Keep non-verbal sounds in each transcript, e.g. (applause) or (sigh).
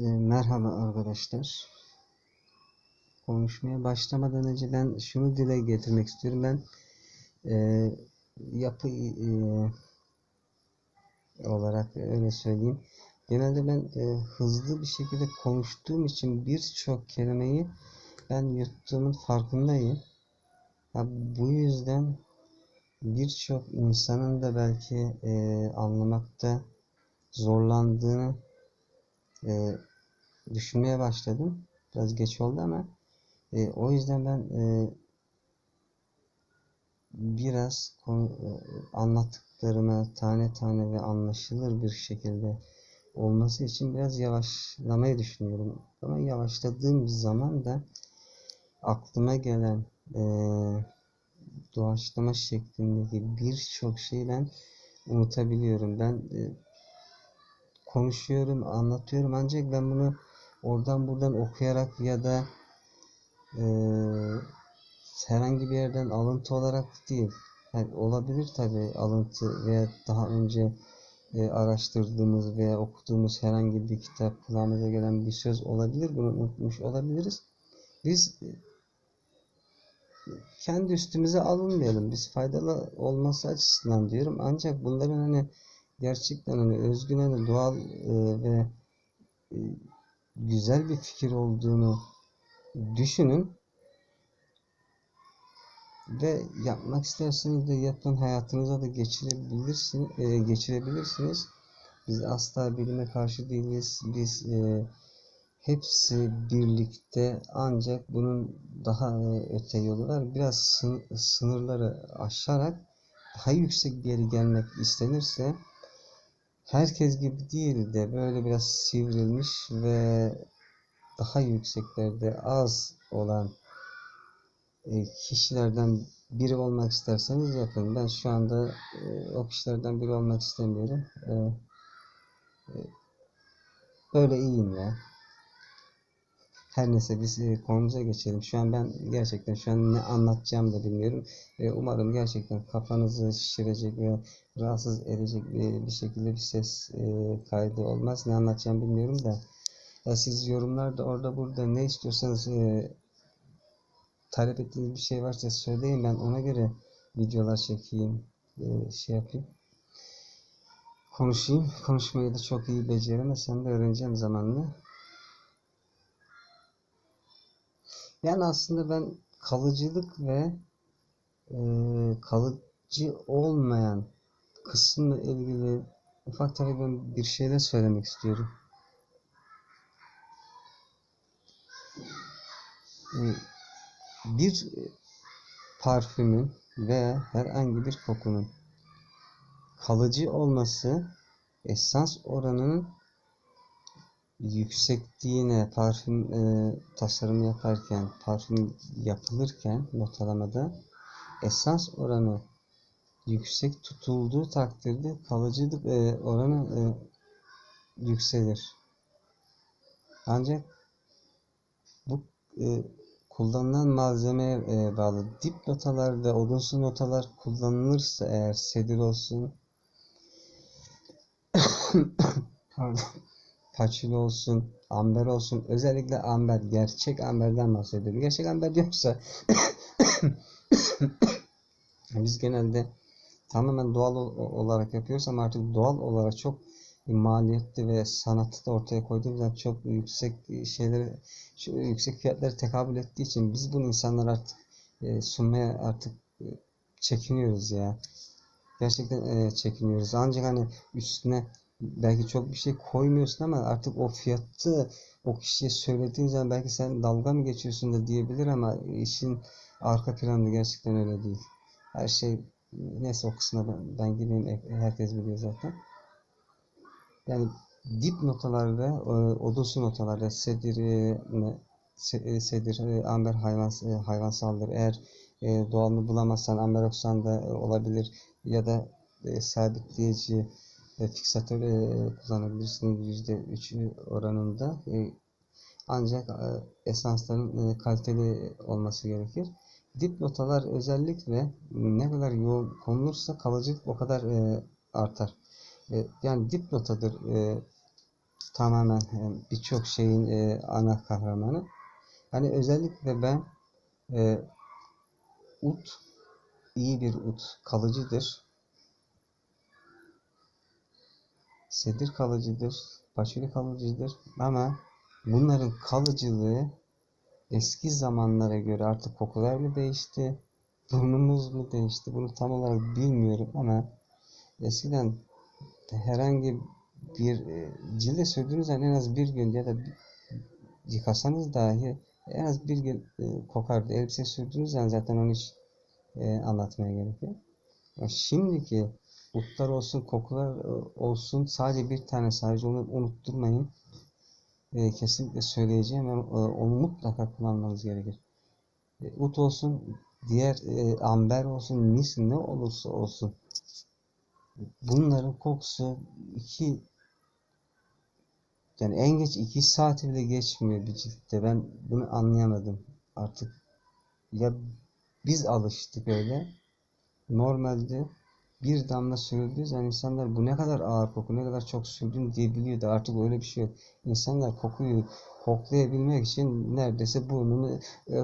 E, merhaba arkadaşlar. Konuşmaya başlamadan önce ben şunu dile getirmek istiyorum. Ben e, yapı e, olarak öyle söyleyeyim. Genelde ben e, hızlı bir şekilde konuştuğum için birçok kelimeyi ben yuttuğumun farkındayım. Ya bu yüzden birçok insanın da belki e, anlamakta zorlandığını e, düşünmeye başladım. Biraz geç oldu ama e, o yüzden ben e, biraz konu, e, anlattıklarımı tane tane ve anlaşılır bir şekilde olması için biraz yavaşlamayı düşünüyorum. Ama yavaşladığım zaman da aklıma gelen e, doğaçlama şeklindeki birçok şeyi ben unutabiliyorum. Ben e, konuşuyorum, anlatıyorum ancak ben bunu oradan buradan okuyarak ya da e, herhangi bir yerden alıntı olarak değil. Yani olabilir tabi alıntı veya daha önce e, araştırdığımız veya okuduğumuz herhangi bir kitap kulağımıza gelen bir söz olabilir. Bunu unutmuş olabiliriz. Biz e, kendi üstümüze alınmayalım. Biz faydalı olması açısından diyorum. Ancak bunların hani gerçekten hani özgün hani doğal e, ve e, güzel bir fikir olduğunu düşünün ve yapmak isterseniz de yapın hayatınıza da geçirebilirsiniz e, geçirebilirsiniz. Biz asla bilime karşı değiliz. Biz e, hepsi birlikte ancak bunun daha e, öte yolu var. Biraz sın sınırları aşarak daha yüksek bir yere gelmek istenirse herkes gibi değil de böyle biraz sivrilmiş ve daha yükseklerde az olan e, kişilerden biri olmak isterseniz yapın. Ben şu anda e, o kişilerden biri olmak istemiyorum. E, böyle iyiyim ya. Her neyse biz konumuza geçelim. Şu an ben gerçekten şu an ne anlatacağım da bilmiyorum. Ve umarım gerçekten kafanızı şişirecek ve rahatsız edecek bir, bir şekilde bir ses kaydı olmaz. Ne anlatacağım bilmiyorum da. Ya siz yorumlarda orada burada ne istiyorsanız talep ettiğiniz bir şey varsa söyleyin ben ona göre videolar çekeyim şey yapayım konuşayım konuşmayı da çok iyi beceremesem de öğreneceğim zamanla yani aslında ben kalıcılık ve e, kalıcı olmayan kısımla ilgili ufak tabii ben bir şeyler söylemek istiyorum. Bir parfümün veya herhangi bir kokunun kalıcı olması esans oranının yüksekliğine parfüm e, tasarımı yaparken parfüm yapılırken notalamada esans oranı yüksek tutulduğu takdirde kalıcılık e, oranı e, yükselir. Ancak bu e, kullanılan malzemeye e, bağlı. Dip notalar ve odunsu notalar kullanılırsa eğer sedir olsun (coughs) pardon paçil olsun, amber olsun. Özellikle amber, gerçek amberden bahsediyorum. Gerçek amber yoksa (coughs) biz genelde tamamen doğal olarak yapıyoruz ama artık doğal olarak çok maliyetli ve sanatı da ortaya koyduğumuz zaman çok yüksek şeyleri yüksek fiyatları tekabül ettiği için biz bunu insanlara artık e, sunmaya artık e, çekiniyoruz ya. Gerçekten e, çekiniyoruz. Ancak hani üstüne belki çok bir şey koymuyorsun ama artık o fiyatı o kişiye söylediğin zaman belki sen dalga mı geçiyorsun da diyebilir ama işin arka planı gerçekten öyle değil. Her şey neyse o kısmına ben, ben girmeyeyim herkes biliyor zaten. Yani dip notalar ve e, odunsu notalarda sedir, e, sedir, e, amber hayvan, e, hayvansaldır. Eğer doğalını bulamazsan amber oksan da olabilir ya da sabitleyici e, fiksatör e, kullanabilirsin %3 oranında. E, ancak e, esansların e, kaliteli olması gerekir. Dip notalar özellikle ne kadar yoğun konulursa kalıcılık o kadar e, artar. E, yani dip notadır. E, tamamen e, birçok şeyin e, ana kahramanı. Hani özellikle ben e, ut iyi bir ut kalıcıdır. Sedir kalıcıdır. Paçuli kalıcıdır. Ama bunların kalıcılığı eski zamanlara göre artık kokular mı değişti? Burnumuz mu değişti? Bunu tam olarak bilmiyorum ama eskiden herhangi bir e, cilde sürdüğünüz en az bir gün ya da yıkasanız dahi en az bir gün e, kokardı. Elbise sürdüğünüz zaman zaten onu hiç e, anlatmaya gerek yok. Şimdiki utlar olsun, kokular e, olsun sadece bir tane sadece onu unutturmayın. E, kesinlikle söyleyeceğim e, onu mutlaka kullanmanız gerekir. E, ut olsun, diğer e, amber olsun, mis ne olursa olsun. Bunların kokusu iki yani en geç iki saat bile geçmiyor bir ciltte. Ben bunu anlayamadım. Artık ya biz alıştık öyle. Normalde bir damla sürüldüğü zaman insanlar bu ne kadar ağır koku, ne kadar çok sürdün diyebiliyordu. Artık öyle bir şey yok. İnsanlar kokuyu koklayabilmek için neredeyse burnunu e,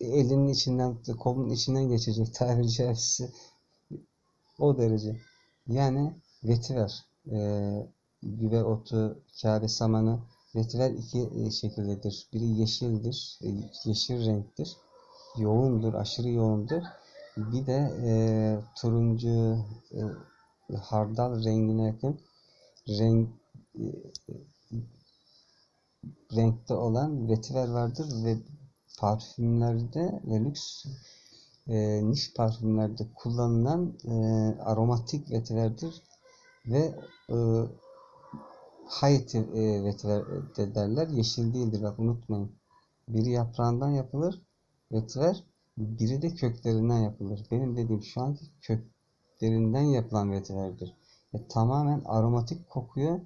elinin içinden, kolunun içinden geçecek (laughs) tabiri caizse. O derece. Yani vetiver, e, güve otu, kâbe samanı, vetiver iki e, şekildedir. Biri yeşildir, e, yeşil renktir. Yoğundur, aşırı yoğundur. Bir de e, turuncu, e, hardal rengine yakın renk e, renkte olan vetiver vardır ve parfümlerde ve lüks e, niş parfümlerde kullanılan e, aromatik vetiverdir ve e, Haiti e, vetiver de derler. Yeşil değildir bak unutmayın. Biri yaprağından yapılır vetiver, biri de köklerinden yapılır. Benim dediğim şu anki köklerinden yapılan vetiverdir. E, tamamen aromatik kokuyor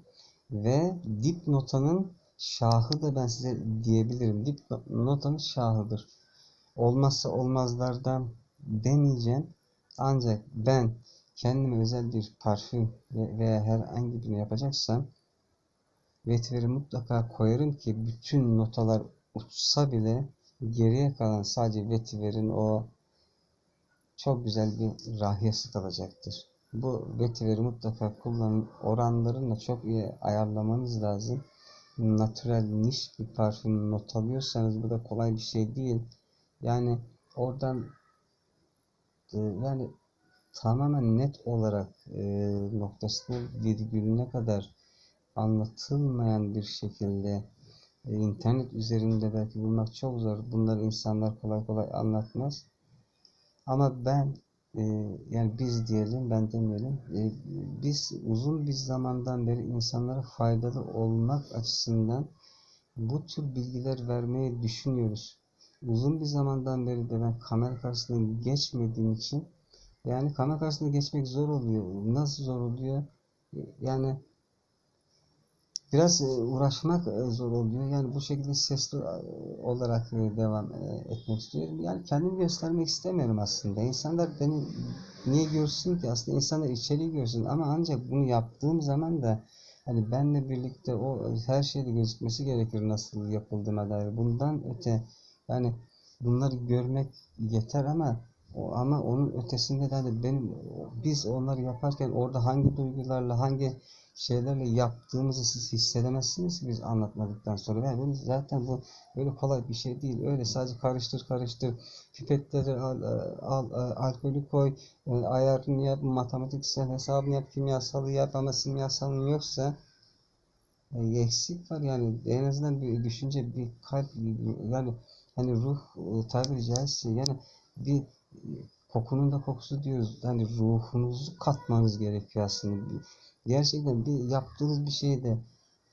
ve dip notanın şahı da ben size diyebilirim. Dip notanın şahıdır. Olmazsa olmazlardan demeyeceğim. Ancak ben kendime özel bir parfüm ve- veya herhangi birini yapacaksam vetiveri mutlaka koyarım ki bütün notalar uçsa bile geriye kalan sadece vetiverin o çok güzel bir rahiyası kalacaktır. Bu vetiveri mutlaka kullanın. Oranlarını çok iyi ayarlamanız lazım. Natürel niş bir parfüm not alıyorsanız bu da kolay bir şey değil. Yani oradan e, yani tamamen net olarak e, noktasına virgülüne kadar anlatılmayan bir şekilde internet üzerinde belki bulmak çok zor. Bunları insanlar kolay kolay anlatmaz. Ama ben e, yani biz diyelim ben demeyelim e, biz uzun bir zamandan beri insanlara faydalı olmak açısından bu tür bilgiler vermeyi düşünüyoruz. Uzun bir zamandan beri de ben kamera karşısına geçmediğim için yani kamera karşısına geçmek zor oluyor. Nasıl zor oluyor? E, Yani biraz e, uğraşmak e, zor oluyor. Yani bu şekilde sesli e, olarak devam etmek istiyorum. Yani kendimi göstermek istemiyorum aslında. İnsanlar beni niye görsün ki? Aslında insanlar içeriği görsün ama ancak bunu yaptığım zaman da hani benle birlikte o her şeyde gözükmesi gerekir nasıl yapıldığına dair. Bundan öte yani bunları görmek yeter ama ama onun ötesinde de hani benim biz onları yaparken orada hangi duygularla hangi şeylerle yaptığımızı siz hissedemezsiniz ki biz anlatmadıktan sonra. Yani bunu zaten bu öyle kolay bir şey değil. Öyle sadece karıştır karıştır. Pipetleri al, al, al alkolü koy, e, ayarını yap, matematiksel hesabını yap, kimyasalı yap ama kimyasalın yoksa e, eksik var yani en azından bir düşünce, bir kalp, yani hani ruh e, tabiri caizse yani bir e, kokunun da kokusu diyoruz. Hani ruhunuzu katmanız gerekiyor aslında. Gerçekten bir yaptığınız bir şeyde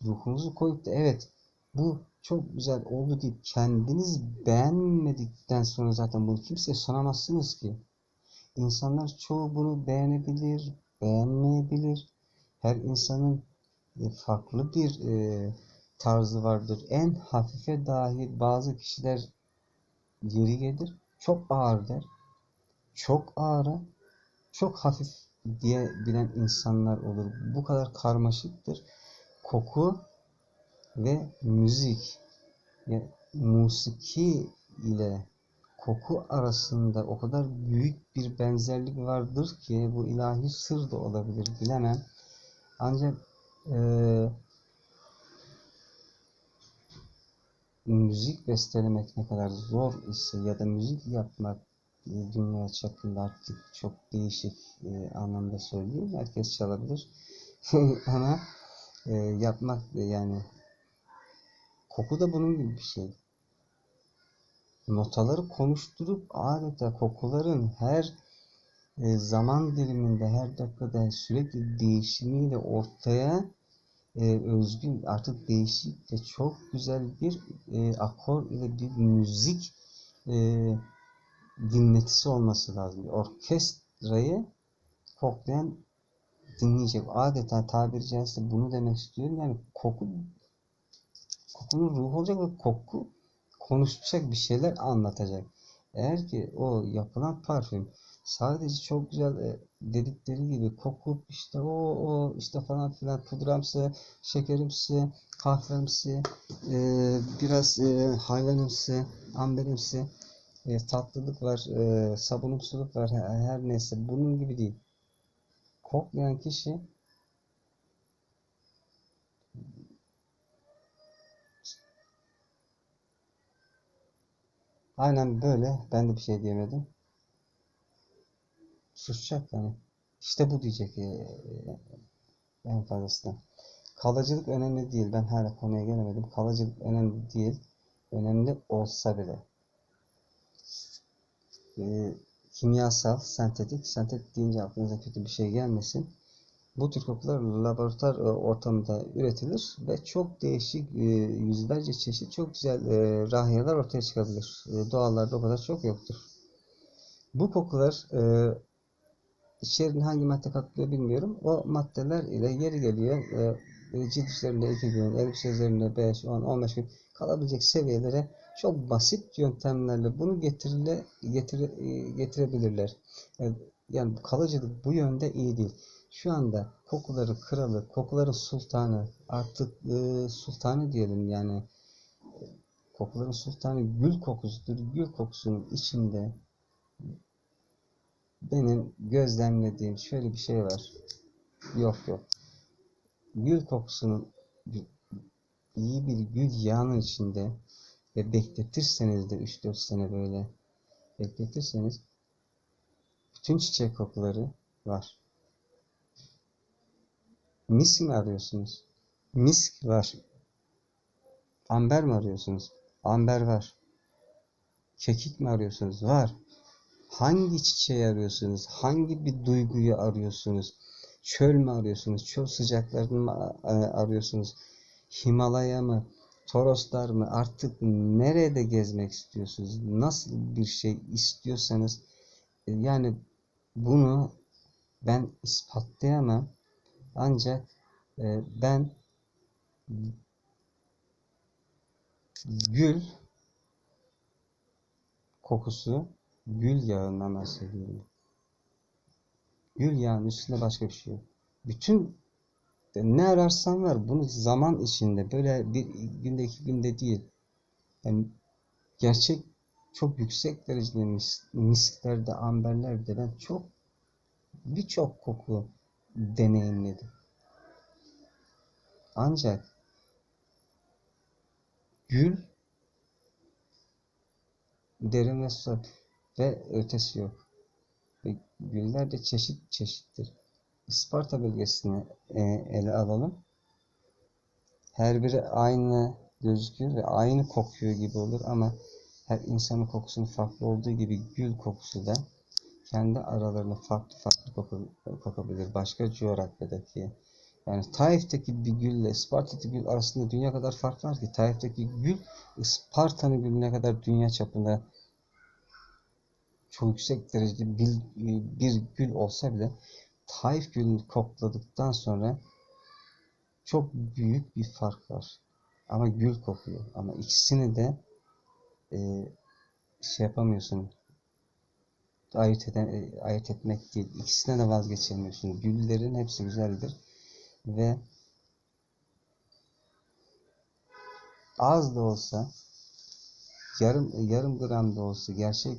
ruhunuzu koyup da evet bu çok güzel oldu deyip kendiniz beğenmedikten sonra zaten bunu kimseye sunamazsınız ki. İnsanlar çoğu bunu beğenebilir, beğenmeyebilir. Her insanın e, farklı bir e, tarzı vardır. En hafife dahi bazı kişiler yeri gelir, çok ağır der. Çok ağıra, çok hafif diye bilen insanlar olur. Bu kadar karmaşıktır. Koku ve müzik ya, musiki ile koku arasında o kadar büyük bir benzerlik vardır ki bu ilahi sır da olabilir bilemem. Ancak eee müzik bestelemek ne kadar zor ise ya da müzik yapmak e, dünya çapında artık çok değişik e, anlamda söyleyeyim. Herkes çalabilir. (laughs) Ama e, yapmak yani koku da bunun gibi bir şey. Notaları konuşturup adeta kokuların her e, zaman diliminde, her dakikada sürekli değişimiyle ortaya e, özgün artık değişik ve çok güzel bir e, akor ile bir müzik e, dinletisi olması lazım. Orkestrayı koklayan dinleyecek. Adeta tabiri caizse bunu demek istiyorum. Yani koku kokunun ruhu olacak ve koku konuşacak bir şeyler anlatacak. Eğer ki o yapılan parfüm sadece çok güzel e, dedikleri gibi kokup işte o o işte falan filan pudramsı, şekerimsi, kahvemsi, e, biraz e, hayvanımsı, amberimsi e, tatlılık var, e, sabunumsuluk var her, her neyse bunun gibi değil. Koklayan kişi aynen böyle ben de bir şey diyemedim susacak yani. İşte bu diyecek e, en fazlasıyla. Kalıcılık önemli değil. Ben hala konuya gelemedim. Kalıcılık önemli değil. Önemli olsa bile. E, kimyasal, sentetik. Sentetik deyince aklınıza kötü bir şey gelmesin. Bu tür kokular laboratuvar e, ortamında üretilir ve çok değişik e, yüzlerce çeşit çok güzel e, rahiyeler ortaya çıkabilir. Doğallarda o kadar çok yoktur. Bu kokular içeriğine hangi madde katılıyor bilmiyorum. O maddeler ile yeri geliyor e, cilt üzerinde 2 gün, elbise üzerinde 5, 10, 15 gün kalabilecek seviyelere çok basit yöntemlerle bunu getirile, getire, getirebilirler. Yani, yani kalıcılık bu yönde iyi değil. Şu anda kokuların kralı, kokuların sultanı, artık e, sultanı diyelim yani kokuların sultanı gül kokusudur. Gül kokusunun içinde benim gözlemlediğim şöyle bir şey var. Yok yok. Gül kokusunun iyi bir gül yağının içinde ve bekletirseniz de 3-4 sene böyle bekletirseniz bütün çiçek kokuları var. Misk mi arıyorsunuz? Misk var. Amber mi arıyorsunuz? Amber var. Kekik mi arıyorsunuz? Var. Hangi çiçeği arıyorsunuz? Hangi bir duyguyu arıyorsunuz? Çöl mü arıyorsunuz? Çöl sıcaklarını mı arıyorsunuz? Himalaya mı? Toroslar mı? Artık nerede gezmek istiyorsunuz? Nasıl bir şey istiyorsanız e, yani bunu ben ispatlayamam. Ancak e, ben gül kokusu Gül yağından bahsediyorum. Gül yağının üstünde başka bir şey yok. Bütün ne ararsan var bunu zaman içinde böyle bir günde iki günde değil. Yani gerçek çok yüksek derecede mis, misklerde, amberlerde ben çok birçok koku deneyimledim. Ancak gül derin ve su ve ötesi yok. Ve güller de çeşit çeşittir. Isparta bölgesini e, ele alalım. Her biri aynı gözüküyor ve aynı kokuyor gibi olur ama her insanın kokusunun farklı olduğu gibi gül kokusu da kendi aralarında farklı farklı kokabilir. Başka coğrafyadaki yani Taif'teki bir gülle Isparta'daki gül arasında dünya kadar fark var ki Taif'teki gül Isparta'nın gülüne kadar dünya çapında çok yüksek derecede bir, bir gül olsa bile Taif gülünü kokladıktan sonra çok büyük bir fark var. Ama gül kokuyor. Ama ikisini de e, şey yapamıyorsun. Ayırt, eden, e, ayırt etmek değil. İkisine de vazgeçemiyorsun. Güllerin hepsi güzeldir. Ve az da olsa yarım yarım gram da olsa gerçek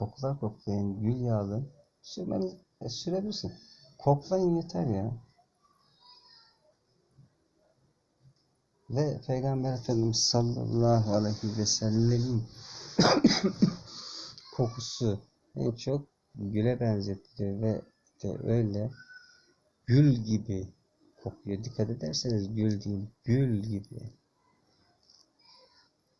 kokular koklayan gül yağlı sürmeniz, e, sürebilirsin. Koklayın yeter ya. Ve Peygamber Efendimiz sallallahu aleyhi ve sellemin (coughs) kokusu en çok güle benzetiliyor ve de öyle gül gibi kokuyor. Dikkat ederseniz gül değil, gül gibi.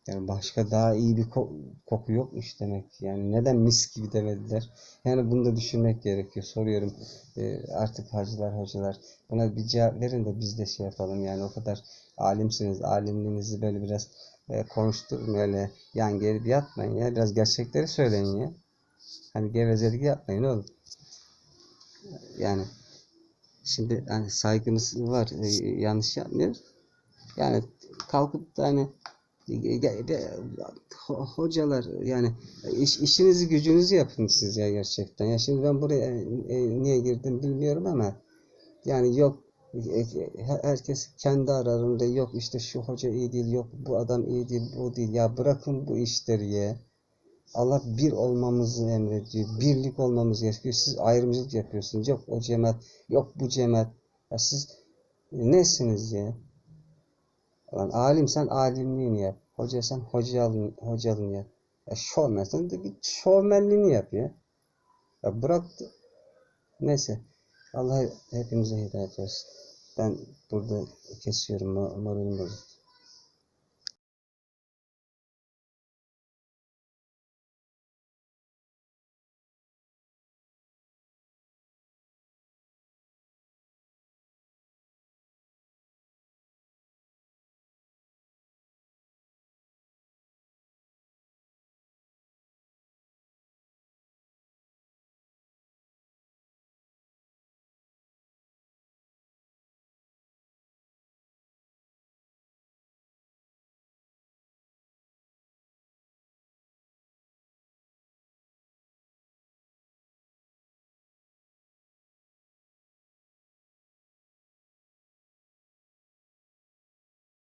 Yani başka daha iyi bir ko- koku yokmuş demek. Yani neden mis gibi demediler? Yani bunu da düşünmek gerekiyor. Soruyorum e, artık hacılar hocalar buna bir cevap verin de biz de şey yapalım. Yani o kadar alimsiniz. Alimliğinizi böyle biraz e, konuşturun öyle yan gelip yatmayın ya. Biraz gerçekleri söyleyin ya. Hani gevezelik yapmayın oğlum. Yani şimdi hani saygımız var. e, yanlış yapmıyoruz. Yani kalkıp da hani hocalar yani iş, işinizi gücünüzü yapın siz ya gerçekten. Ya şimdi ben buraya e, niye girdim bilmiyorum ama yani yok e, herkes kendi aralarında yok işte şu hoca iyi değil yok bu adam iyi değil bu değil ya bırakın bu işleri ya. Allah bir olmamızı emrediyor. Birlik olmamızı gerekiyor. Siz ayrımcılık yapıyorsunuz. Yok o cemaat, yok bu cemaat. Ya siz nesiniz ya? Lan alim sen alimliğini yap. Hoca sen hocalığını, hocalığını yap. Ya şovmen sen de git şovmenliğini yap ya. Ya bırak Neyse. Allah hepimize hidayet versin. Ben burada kesiyorum. Moralim bozuk.